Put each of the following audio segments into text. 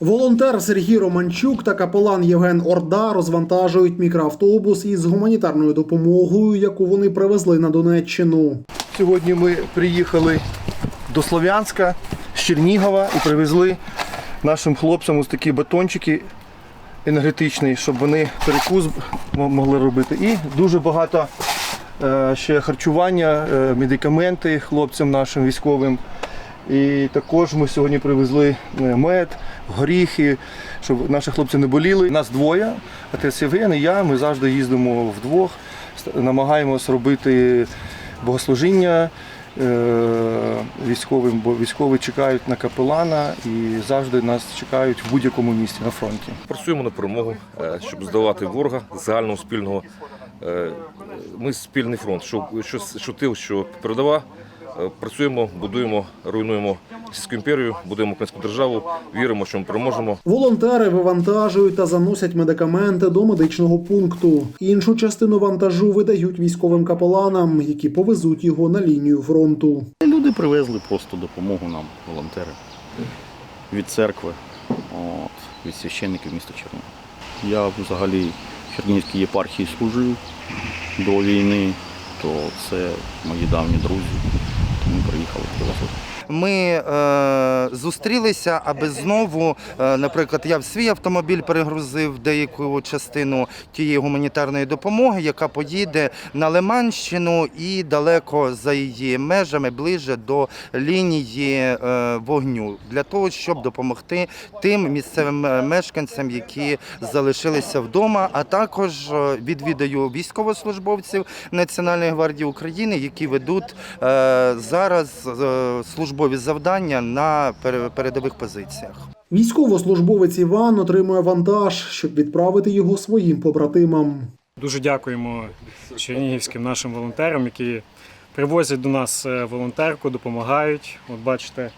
Волонтер Сергій Романчук та капелан Євген Орда розвантажують мікроавтобус із гуманітарною допомогою, яку вони привезли на Донеччину. Сьогодні ми приїхали до Слов'янська з Чернігова і привезли нашим хлопцям ось такі батончики енергетичні, щоб вони перекус могли робити. І дуже багато е, ще харчування, е, медикаменти хлопцям нашим військовим. І також ми сьогодні привезли е, мед, горіхи, щоб наші хлопці не боліли. Нас двоє, отець Євген і я. Ми завжди їздимо вдвох, намагаємось робити богослужіння е, військовим, бо військові чекають на капелана і завжди нас чекають в будь-якому місці на фронті. Працюємо на перемогу, е, щоб здавати ворога загального спільного. Ми спільний фронт. Що, що, що тил, що передова. Е, Працюємо, будуємо, руйнуємо Російську імперію, будуємо українську державу, віримо, що ми переможемо. Волонтери вивантажують та заносять медикаменти до медичного пункту. Іншу частину вантажу видають військовим капеланам, які повезуть його на лінію фронту. Люди привезли просто допомогу нам, волонтери. Від церкви, от, від священників міста Чернігова. Я взагалі в Чернігівській єпархії служив до війни, то це мої давні друзі. Тому приїхали привезли. Ми е, зустрілися, аби знову, е, наприклад, я в свій автомобіль перегрузив деяку частину тієї гуманітарної допомоги, яка поїде на Лиманщину і далеко за її межами, ближе до лінії е, вогню, для того, щоб допомогти тим місцевим мешканцям, які залишилися вдома, а також відвідаю військовослужбовців Національної гвардії України, які ведуть зараз е, службові завдання на пере- передових позиціях. Військовослужбовець Іван отримує вантаж, щоб відправити його своїм побратимам. Дуже дякуємо чернігівським нашим волонтерам, які привозять до нас е, волонтерку, допомагають. От бачите,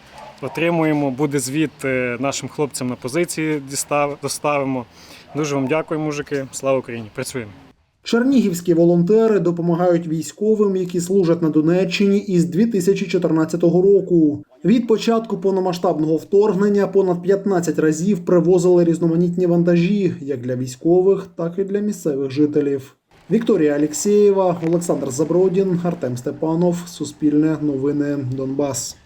отримуємо, буде звіт е, нашим хлопцям на позиції дістав- доставимо. Дуже вам дякую, мужики. Слава Україні! Працюємо. Чернігівські волонтери допомагають військовим, які служать на Донеччині із 2014 року. Від початку повномасштабного вторгнення понад 15 разів привозили різноманітні вантажі як для військових, так і для місцевих жителів. Вікторія Алєксєєва, Олександр Забродін, Артем Степанов. Суспільне новини Донбас.